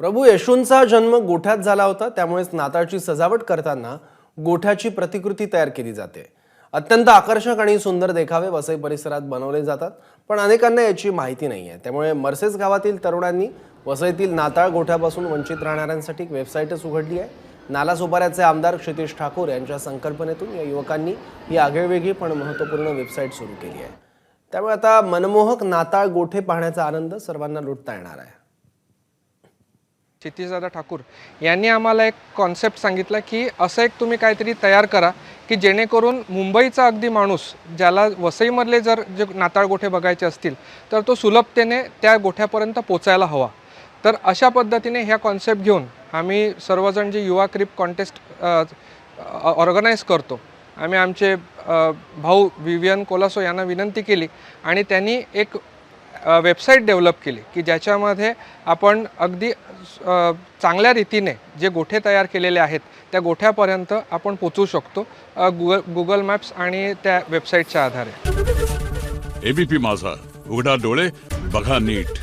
प्रभू येशूंचा जन्म गोठ्यात झाला होता त्यामुळेच नाताळची सजावट करताना गोठ्याची प्रतिकृती तयार केली जाते. अत्यंत आकर्षक आणि सुंदर देखावे वसई परिसरात बनवले जातात पण अनेकांना याची माहिती नाही आहे त्यामुळे मर्सेस गावातील तरुणांनी वसईतील नाताळ गोठ्यापासून वंचित राहणाऱ्यांसाठी एक वेबसाईटच उघडली आहे. नालासोपाऱ्याचे आमदार क्षितिश ठाकूर यांच्या संकल्पनेतून या युवकांनी ही आगळीवेगळी पण महत्त्वपूर्ण वेबसाईट सुरू केली आहे. त्यामुळे आता मनमोहक नाताळ गोठे पाहण्याचा आनंद सर्वांना लुटता येणार आहे. क्षितिजदादा ठाकूर यांनी आम्हाला एक कॉन्सेप्ट सांगितला की असं एक तुम्ही काहीतरी तयार करा की जेणेकरून मुंबईचा अगदी माणूस ज्याला वसईमधले जर जे नाताळ गोठे बघायचे असतील तर तो सुलभतेने त्या गोठ्यापर्यंत पोचायला हवा. तर अशा पद्धतीने ह्या कॉन्सेप्ट घेऊन आम्ही सर्वजण जे युवा क्रिप कॉन्टेस्ट ऑर्गनाईज करतो आम्ही आमचे भाऊ विवियन कोलासो यांना विनंती केली आणि त्यांनी एक वेबसाईट डेव्हलप केली की ज्याच्यामध्ये आपण अगदी चांगल्या रीतीने जे गोठे तयार केलेले आहेत त्या गोठ्यापर्यंत आपण पोचू शकतो गुगल गुगल मॅप्स आणि त्या वेबसाईटच्या आधारे. एबीपी माझा उघडा डोळे बघा नीट.